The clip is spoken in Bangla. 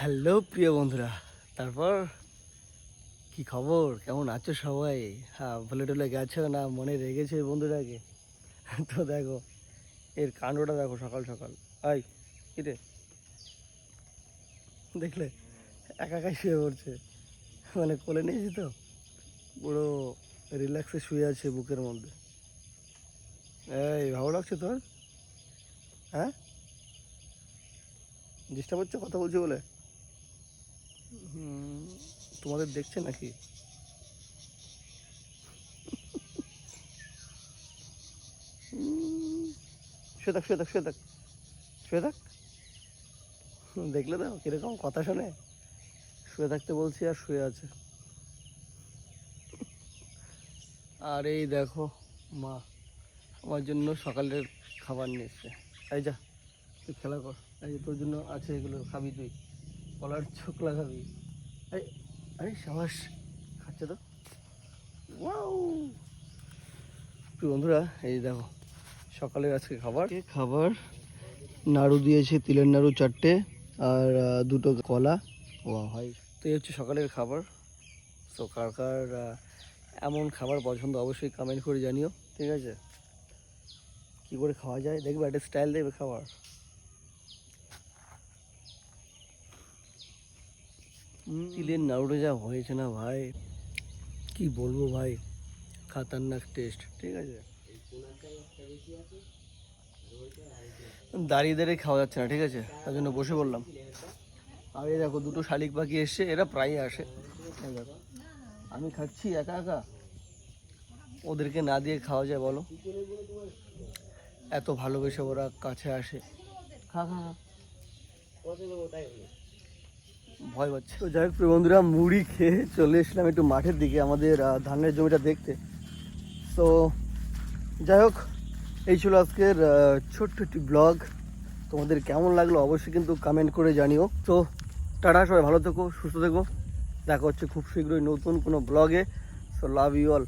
হ্যালো প্রিয় বন্ধুরা, তারপর? কি খবর? কেমন আছো সবাই? হ্যাঁ ভুলে টুলে গেছো না? মনে রেগেছে বন্ধুটাকে? তো দেখো, এর কাণ্ডটা দেখো সকাল সকাল। আই কিরে দেখলে একা একাই শুয়ে পড়ছে। মানে কোলে নিয়েছি তো। পুরো রিল্যাক্সে শুয়ে আছে বুকের মধ্যে। এই, ভালো লাগছে তোর? হ্যাঁ? ডিস্টার্ব হচ্ছে, কথা বলছি বলে? তোমাদের দেখছে নাকি? শুয়ে থাক শুয়ে থাক শুয়ে থাক শুয়ে থাক দেখলে তো কীরকম কথা শোনে? শুয়ে থাকতে বলছি আর শুয়ে আছে। আর এই দেখো, মা, আমার জন্য সকালের খাবার নিয়ে এই যা, তুই খেলা কর। এই যে তোর জন্য আছে এগুলো, খাবি তুই। কলার ছোকলা খাবি। এই আরে সাবাস খাচ্ছে তো। ওয়াও! বন্ধুরা এই দেখো সকালের আজকে খাবার। খাবার নাড়ু দিয়েছে তিলের নাড়ু চারটে আর দুটো কলা। ও হয় তো এই হচ্ছে সকালের খাবার। তো কার কার এমন খাবার পছন্দ অবশ্যই কমেন্ট করে জানিও ঠিক আছে? কি করে খাওয়া যায়? দেখবে একটা স্টাইল দেবে খাবার। তিলের নাড়ুটা যা হয়েছে না ভাই? কি বলব ভাই? খাতারনাক টেস্ট ঠিক আছে? দাঁড়িয়ে দাঁড়িয়ে খাওয়া যাচ্ছে না, ঠিক আছে? তার জন্য বসে বললাম আর এই দেখো, দুটো শালিক পাখি এসছে, এরা প্রায় আসে। আমি খাচ্ছি একা একা। ওদেরকে না দিয়ে খাওয়া যায়, বলো। এত ভালোবেসে ওরা কাছে আসে। খা খা খা। ভয় পাচ্ছে। তো যাই হোক বন্ধুরা, মুড়ি খেয়ে চলে এসলাম একটু মাঠের দিকে আমাদের ধানের জমিটা দেখতে। তো যাই হোক, এই ছিল আজকের ছোট্ট একটি ব্লগ তোমাদের কেমন লাগল অবশ্যই কিন্তু কমেন্ট করে জানিও। তো টাটা, সবাই ভালো থেকো, সুস্থ থেকো। দেখা হচ্ছে খুব শীঘ্রই নতুন কোনো ব্লগে সো লাভ ইউ অল